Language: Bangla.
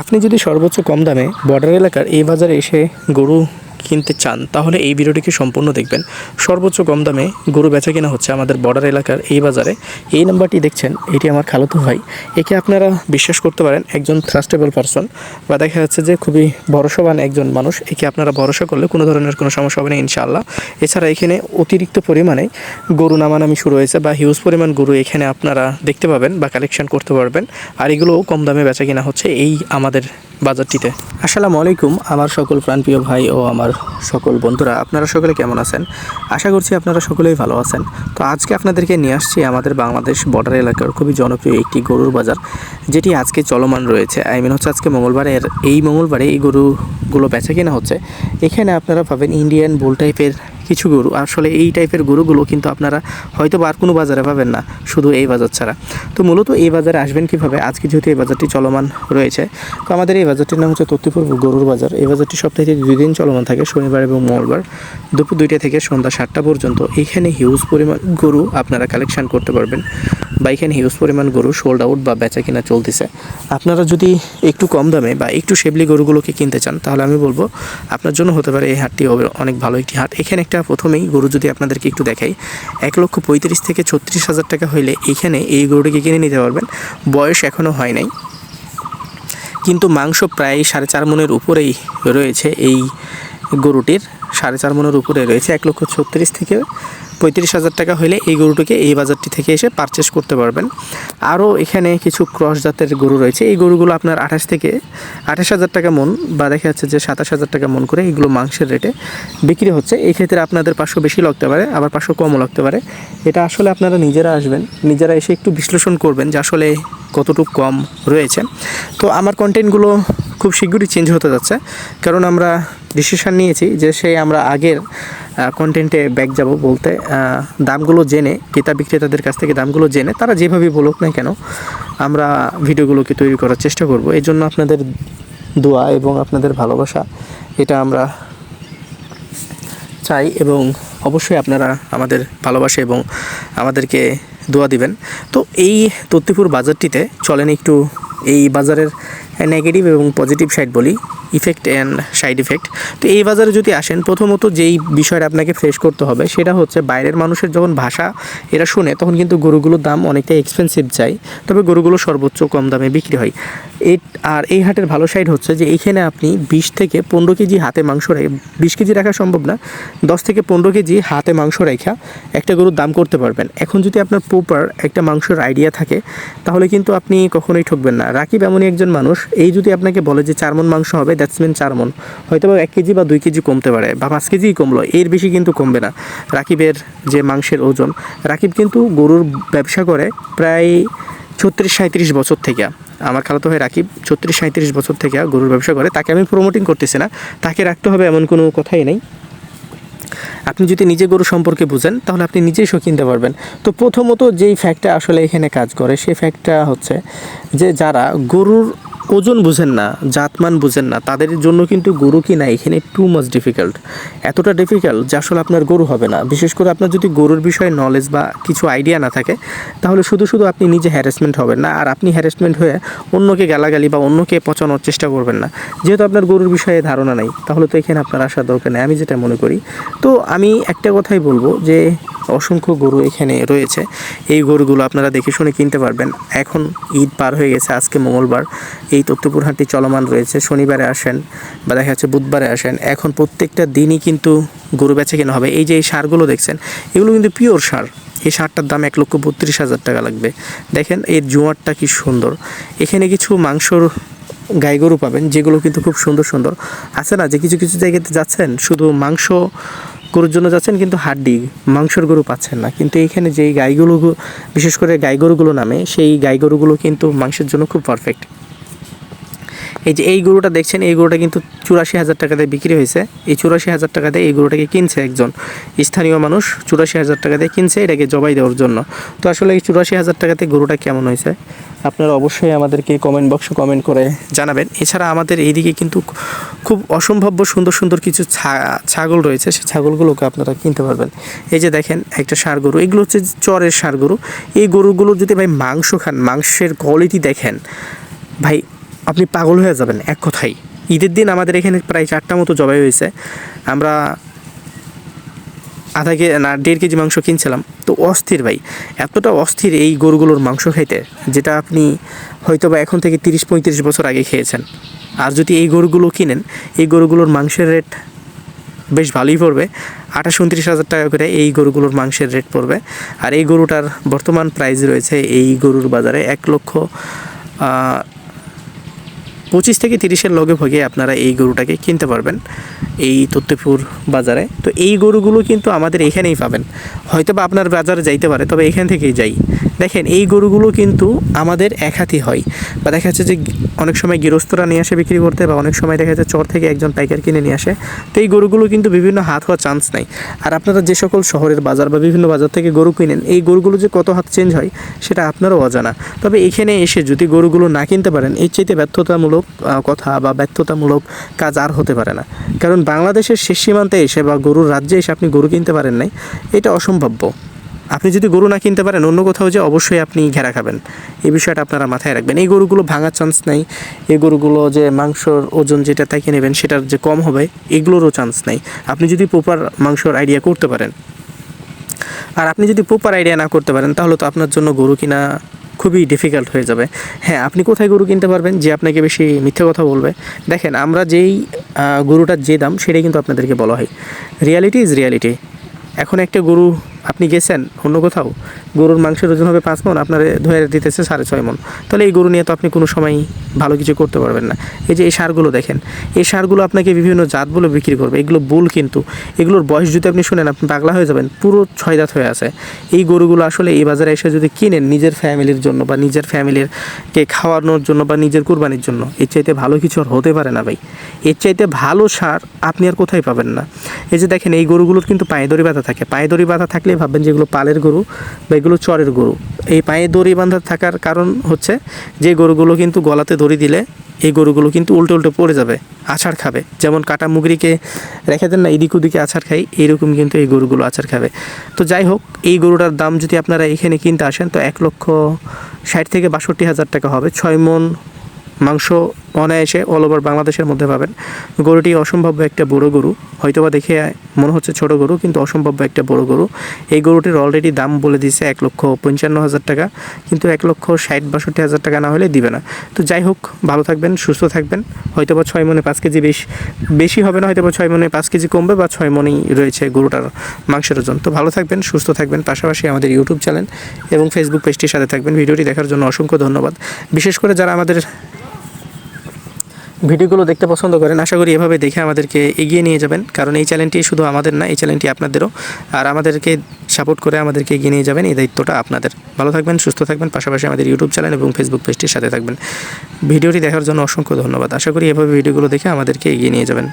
আপনি যদি সর্বোচ্চ কম দামে বর্ডার এলাকার এই বাজারে এসে গরু কিনতে চান, তাহলে এই ভিডিওটিকে সম্পূর্ণ দেখবেন? সর্বোচ্চ কম দামে গরু বেচা কেনা হচ্ছে আমাদের বর্ডার এলাকার এই বাজারে। এই নাম্বারটি দেখছেন, এটি আমার খালাতো ভাই। একে আপনারা বিশ্বাস করতে পারেন, একজন ট্রাস্টেবল পারসন বা দেখা যাচ্ছে যে খুবই ভরসাবান একজন মানুষ। একে আপনারা ভরসা করলে কোনো ধরনের কোনো সমস্যা হবে না, ইনশাআল্লাহ। এছাড়া এখানে অতিরিক্ত পরিমাণে গরু নামানামি শুরু হয়েছে বা হিউজ পরিমাণ গরু এখানে আপনারা দেখতে পাবেন বা কালেকশন করতে পারবেন। আর এগুলোও কম দামে বেচা কিনা হচ্ছে এই আমাদের বাজারটিতে। আসসালামু আলাইকুম, আমার সকল প্রাণপ্রিয় ভাই ও আমার সকল বন্ধুরা, আপনারা সকলে কেমন আছেন? আশা করছি আপনারা সকলেই ভালো আছেন। তো আজকে আপনাদেরকে নিয়ে আসছি আমাদের বাংলাদেশ বর্ডার এলাকার খুবই জনপ্রিয় একটি গরুর বাজার, যেটি আজকে চলমান রয়েছে। আই মিন হচ্ছে আজকে মঙ্গলবারের এই মঙ্গলবারে এই গরুগুলো বেচা কেনা হচ্ছে। এখানে আপনারা পাবেন ইন্ডিয়ান বুল টাইপের কিছু গরু। আসলে এই টাইপের গরুগুলো কিন্তু আপনারা হয়তো আর কোনো বাজারে পাবেন না, শুধু এই বাজার ছাড়া। তো মূলত এই বাজারে আসবেন কীভাবে? আজকে যেহেতু এই বাজারটি চলমান রয়েছে, তো আমাদের এই বাজারটির নাম হচ্ছে তত্ত্বপুর গরুর বাজার। এই বাজারটি সপ্তাহে দুই দিন চলমান থাকে, শনিবার এবং মঙ্গলবার দুপুর দুইটা থেকে সন্ধ্যা সাতটা পর্যন্ত। এখানে হিউজ পরিমাণ গরু আপনারা কালেকশান করতে পারবেন। বা এখানে হিউজ পরিমাণ গরু সোল্ড আউট বা বেচা কিনা চলতেছে। আপনারা যদি একটু কম দামে বা একটু শেবলি গরুগুলোকে কিনতে চান, তাহলে আমি বলব আপনার জন্য হতে পারে এই হাটটি অনেক ভালো একটি হাট। এখানে একটা প্রথমেই গরু যদি আপনাদেরকে একটু দেখাই, এক লক্ষ পঁয়ত্রিশ থেকে ছত্রিশ হাজার টাকা হইলে এখানে এই গরুটিকে কিনে নিতে পারবেন। বয়স এখনও হয় নাই। কিন্তু মাংস প্রায় সাড়ে চার মনের উপরেই রয়েছে এই গরুটির। সাড়ে চার মনের উপরে রয়েছে, এক লক্ষ ছত্রিশ থেকে পঁয়ত্রিশ হাজার টাকা হলে এই গরুটিকে এই বাজারটি থেকে এসে পারচেস করতে পারবেন। আরও এখানে কিছু ক্রস জাতের গরু রয়েছে, এই গরুগুলো আপনার আঠাশ থেকে আঠাশ হাজার টাকা মন বা দেখা যাচ্ছে যে সাতাশ হাজার টাকা মন করে এগুলো মাংসের রেটে বিক্রি হচ্ছে। এই ক্ষেত্রে আপনাদের পাঁচশো বেশি লাগতে পারে, আবার পাঁচশো কমও লাগতে পারে। এটা আসলে আপনারা নিজেরা আসবেন, নিজেরা এসে একটু বিশ্লেষণ করবেন যে আসলে কতটুকু কম রয়েছে। তো আমার কন্টেন্টগুলো খুব শীঘ্রই চেঞ্জ হতে যাচ্ছে, কারণ আমরা ডিসিশন নিয়েছি যে সেই আমরা আগের কন্টেন্টে ব্যাক যাব বলতে। দামগুলো জেনে, ক্রেতা বিক্রেতাদের কাছ থেকে দামগুলো জেনে, তারা যেভাবে বলুক না কেন, আমরা ভিডিওগুলোকে তৈরি করার চেষ্টা করব। এই জন্য আপনাদের দোয়া এবং আপনাদের ভালোবাসা, এটা আমরা চাই এবং অবশ্যই আপনারা আমাদের ভালোবাসে এবং আমাদেরকে দোয়া দিবেন। তো এই তত্ত্বপুর বাজারটিতে চলেন একটু, এই বাজারের নেগেটিভ এবং পজিটিভ সাইড বলি ইফেক্ট অ্যান্ড সাইড ইফেক্ট তো এই বাজারে যদি আসেন, প্রথমত যেই বিষয়টা আপনাকে ফেস করতে হবে, সেটা হচ্ছে বাইরের মানুষের যখন ভাষা এরা শুনে, তখন কিন্তু গরুগুলোর দাম অনেকটা এক্সপেন্সিভ যায়, তবে গরুগুলো সর্বোচ্চ কম দামে বিক্রি হয়। এই আর এই হাটের ভালো সাইড হচ্ছে যে, এইখানে আপনি বিশ থেকে পনেরো কেজি হাতে মাংস রেখে বিশ কেজি রাখা সম্ভব না, দশ থেকে পনেরো কেজি হাতে মাংস রেখা একটা গরুর দাম করতে পারবেন। এখন যদি আপনার প্রপার একটা মাংসের আইডিয়া থাকে, তাহলে কিন্তু আপনি কখনোই ঠকবেন না। রাকিব এমনই একজন মানুষ এই যদি আপনাকে বলে যে চার মন মাংস হবে দ্যাটস মিন চার মন হয়তো বা এক কেজি বা দুই কেজি কমতে পারে, বা পাঁচ কেজিই কমলো, এর বেশি কিন্তু কমবে না। রাকিবের যে মাংসের ওজন, রাকিব কিন্তু গরুর ব্যবসা করে প্রায় ছত্রিশ সাঁত্রিশ বছর থেকে। আমার খালাতো ভাই রাকিব ছত্রিশ সাঁত্রিশ বছর থেকে গরুর ব্যবসা করে, তাকে আমি প্রমোটিং করতেছি না, তাকে রাখতে হবে এমন কোনো কথাই নেই। আপনি যদি নিজে গরু সম্পর্কে বুঝেন, তাহলে আপনি নিজেই শো কিনতে পারবেন। তো প্রথমত যেই ফ্যাক্টটা আসলে এখানে কাজ করে, সেই ফ্যাক্টটা হচ্ছে যে যারা গরুর ওজন বুঝেন না, জাতমান বুঝেন না, তাদের জন্য কিন্তু গরু কিনা এখানে টু মাচ ডিফিকাল্ট এতটা ডিফিকাল্ট যে আসলে আপনার গরু হবে না। বিশেষ করে আপনার যদি গরুর বিষয়ে নলেজ বা কিছু আইডিয়া না থাকে, তাহলে শুধু শুধু আপনি নিজে হ্যারাসমেন্ট হবেন না, আর আপনি হ্যারাসমেন্ট হয়ে অন্যকে গালাগালি বা অন্যকে পচানোর চেষ্টা করবেন না। যেহেতু আপনার গরুর বিষয়ে ধারণা নেই, তাহলে তো এখানে আপনার আসার দরকার নেই। আমি যেটা মনে করি, তো আমি একটা কথাই বলব যে, অসংখ্য গরু এখানে রয়েছে। এই গরুগুলো আপনারা দেখে শুনে কিনতে পারবেন। এখন ঈদ পার হয়ে গেছে, আজকে মঙ্গলবার। এই তত্ত্বপুর হাটটি চলমান রয়েছে। শনিবারে আসেন বা দেখা যাচ্ছে বুধবারে আসেন। এখন প্রত্যেকটা দিনই কিন্তু গরু বেচে কেনা হবে। এই যে এই সারগুলো দেখছেন, এগুলো কিন্তু পিওর সার। এই সারটার দাম এক লক্ষ বত্রিশ হাজার টাকা লাগবে। দেখেন, এর জোয়ারটা কি সুন্দর। এখানে কিছু মাংসর গাই গরু পাবেন, যেগুলো কিন্তু খুব সুন্দর সুন্দর। আছে না যে কিছু কিছু জায়গাতে যাচ্ছেন, শুধু মাংস গরুর জন্য যাচ্ছেন, কিন্তু হাড্ডি, মাংসর গরু পাচ্ছেন না। কিন্তু এইখানে যেই গাইগুলো বিশেষ করে গাই গরুগুলো নামে, সেই গাই গরুগুলো কিন্তু মাংসের জন্য খুব পারফেক্ট এই যে এই গরুটা দেখছেন, এই গরুটা কিন্তু চুরাশি হাজার টাকাতে বিক্রি হয়েছে। এই চুরাশি হাজার টাকাতে এই গরুটাকে কিনছে একজন স্থানীয় মানুষ, চুরাশি হাজার টাকাতে কিনছে, এটাকে জবাই দেওয়ার জন্য। তো আসলে এই চুরাশি হাজার টাকাতে গরুটা কেমন হয়েছে? আপনারা অবশ্যই আমাদেরকে কমেন্ট বক্সে কমেন্ট করে জানাবেন। এছাড়া আমাদের এইদিকে কিন্তু খুব অসম্ভাব্য সুন্দর সুন্দর কিছু ছাগল রয়েছে। সেই ছাগলগুলোকে আপনারা কিনতে পারবেন। এই যে দেখেন, একটা ষাঁড় গরু, এগুলো হচ্ছে চরের সার গরু। এই গরুগুলো যদি ভাই মাংস খান, মাংসের কোয়ালিটি দেখেন, ভাই আপনি পাগল হয়ে যাবেন, এক কথাই। ঈদের দিন আমাদের এখানে প্রায় চারটা মতো জবাই হয়েছে। আমরা আধা কে, না, দেড় কেজি মাংস কিনছিলাম। তো অস্থির ভাই, এতটা অস্থির এই গরুগুলোর মাংস খাইতে, যেটা আপনি হয়তো বা এখন থেকে তিরিশ, পঁয়ত্রিশ বছর আগে খেয়েছেন। আর যদি এই গরুগুলো কিনেন, এই গরুগুলোর মাংসের রেট বেশ ভালোই পড়বে। আঠাশ, উনত্রিশ হাজার টাকা করে এই গরুগুলোর মাংসের রেট পড়বে। আর এই গরুটার বর্তমান প্রাইস রয়েছে এই গরুর বাজারে এক লক্ষ পঁচিশ থেকে তিরিশের লগে ভোগে আপনারা এই গরুটাকে কিনতে পারবেন এই তত্ত্বপুর বাজারে। তো এই গরুগুলো কিন্তু আমাদের এখানেই পাবেন। হয়তো বা আপনার বাজারে যাইতে পারে, তবে এখান থেকেই যাই। দেখেন, এই গরুগুলো কিন্তু আমাদের এক হাতি হয়। বা দেখা যাচ্ছে যে অনেক সময় গৃহস্থরা নিয়ে আসে বিক্রি করতে, বা অনেক সময় দেখা যাচ্ছে চর থেকে একজন পাইকার কিনে নিয়ে আসে। তো এই গরুগুলো কিন্তু বিভিন্ন হাত হওয়ার চান্স নাই। আর আপনারা যে সকল শহরের বাজার বা বিভিন্ন বাজার থেকে গরু কিনেন, এই গরুগুলো যে কত হাত চেঞ্জ হয়, সেটা আপনারও অজানা। তবে এখানে এসে যদি গরুগুলো না কিনতে পারেন, এর চাইতে ব্যর্থতামূলক আহ, কথা বা ব্যর্থতামূলক কাজ আর হতে পারে না। কারণ বাংলাদেশের শেষ সীমান্তে এসে বা গরুর রাজ্যে এসে আপনি গরু কিনতে পারেন নাই এটা অসম্ভাব্য আপনি যদি গরু না কিনতে পারেন অন্য কোথাও যে অবশ্যই আপনি ঘেরা খাবেন। এই বিষয়টা আপনারা মাথায় রাখবেন। এই গরুগুলো ভাঙার চান্স নাই এই গরুগুলো যে মাংসর ওজন যেটা তাকে নেবেন সেটার যে কম হবে এগুলোরও চান্স নাই। আপনি যদি প্রপার মাংসর আইডিয়া করতে পারেন। আর আপনি যদি প্রপার আইডিয়া না করতে পারেন তাহলে তো আপনার জন্য গরু কিনা খুবই ডিফিকাল্ট হয়ে যাবে। হ্যাঁ আপনি কোথায় গরু কিনতে পারবেন? যে আপনাকে বেশি মিথ্যে কথা বলবে। দেখেন, আমরা যেই গরুটার যে দাম, সেটাই কিন্তু আপনাদেরকে বলা হয়। রিয়ালিটি ইজ রিয়ালিটি এখন একটা গরু আপনি গেছেন অন্য কোথাও? গরুর মাংসের ওজন হবে পাঁচ মন আপনার ধরে দিতেছে সাড়ে ছয় মন তাহলে এই গরু নিয়ে তো আপনি কোনো সময় ভালো কিছু করতে পারবেন না। এই যে এই সারগুলো দেখেন, এই সারগুলো আপনাকে বিভিন্ন জাত বলে বিক্রি করবে। এগুলো বুল কিন্তু। এগুলোর বয়স যদি আপনি শুনেন, আপনি পাগলা হয়ে যাবেন, পুরো ছয় দাঁত হয়ে আছে। এই গরুগুলো আসলে এই বাজারে এসে যদি কিনেন নিজের ফ্যামিলির জন্য বা নিজের ফ্যামিলির কে খাওয়ানোর জন্য বা নিজের কুরবানির জন্য, এর চাইতে ভালো কিছু আর হতে পারে না ভাই। এর চাইতে ভালো সার আপনি আর কোথায় পাবেন না। এই যে দেখেন, এই গরুগুলোর কিন্তু পায়ে দড়ি বাঁধা থাকে। পায়ে দড়ি বাঁধা থাকলে ভাববেন যেগুলো পালের গরু বা এগুলো চরের গরু। এই পায়ে দড়ি বাঁধা থাকার কারণ হচ্ছে যে গরুগুলো কিন্তু গলাতে দড়ি দিলে এই গরুগুলো কিন্তু উল্টো উল্টো পড়ে যাবে, আছাড় খাবে। যেমন কাটা মুগরিকে রেখে দেন না, এদিক ওদিকে আছাড় খাই এইরকম কিন্তু এই গরুগুলো আছাড় খাবে। তো যাই হোক, এই গরুটার দাম যদি আপনারা এখানে কিনতে আসেন, তো এক লক্ষ ষাট থেকে বাষট্টি হাজার টাকা হবে। ছয় মন মাংস অনায়াসে অল ওভার বাংলাদেশের মধ্যে পাবেন। গরুটি অসম্ভাব্য একটা বড় গরু, হয়তোবা দেখে মনে হচ্ছে ছোট গরু, কিন্তু অসম্ভাব্য একটা বড় গরু। এই গরুটির অলরেডি দাম বলে দিয়েছে এক লক্ষ পঞ্চান্ন হাজার টাকা, কিন্তু এক লক্ষ ষাট বাষট্টি হাজার টাকা না হলে দিবে না। তো যাই হোক, ভালো থাকবেন, সুস্থ থাকবেন। হয়তোবা ছয় মনে পাঁচ কেজি বেশ, বেশি হবে না, হয়তোবা ছয় মনে পাঁচ কেজি কমবে বা ছয় মনেই রয়েছে গরুটার মাংসের ওজন। তো ভালো থাকবেন, সুস্থ থাকবেন, পাশাপাশি আমাদের ইউটিউব চ্যানেল এবং ফেসবুক পেজটির সাথে থাকবেন। ভিডিওটি দেখার জন্য অসংখ্য ধন্যবাদ। বিশেষ করে যারা আমাদের ভিডিওগুলো দেখতে পছন্দ করেন, আশা করি এভাবে দেখে আমাদেরকে এগিয়ে নিয়ে যাবেন। কারণ এই চ্যানেলটি শুধু আমাদের না, এই চ্যানেলটি আপনাদেরও। আর আমাদেরকে সাপোর্ট করে আমাদেরকে এগিয়ে নিয়ে যাবেন, এই দায়িত্বটা আপনাদের। ভালো থাকবেন, সুস্থ থাকবেন, পাশাপাশি আমাদের ইউটিউব চ্যানেল এবং ফেসবুক পেজটির সাথে থাকবেন। ভিডিওটি দেখার জন্য অসংখ্য ধন্যবাদ। আশা করি এভাবে ভিডিওগুলো দেখে আমাদেরকে এগিয়ে নিয়ে যাবেন।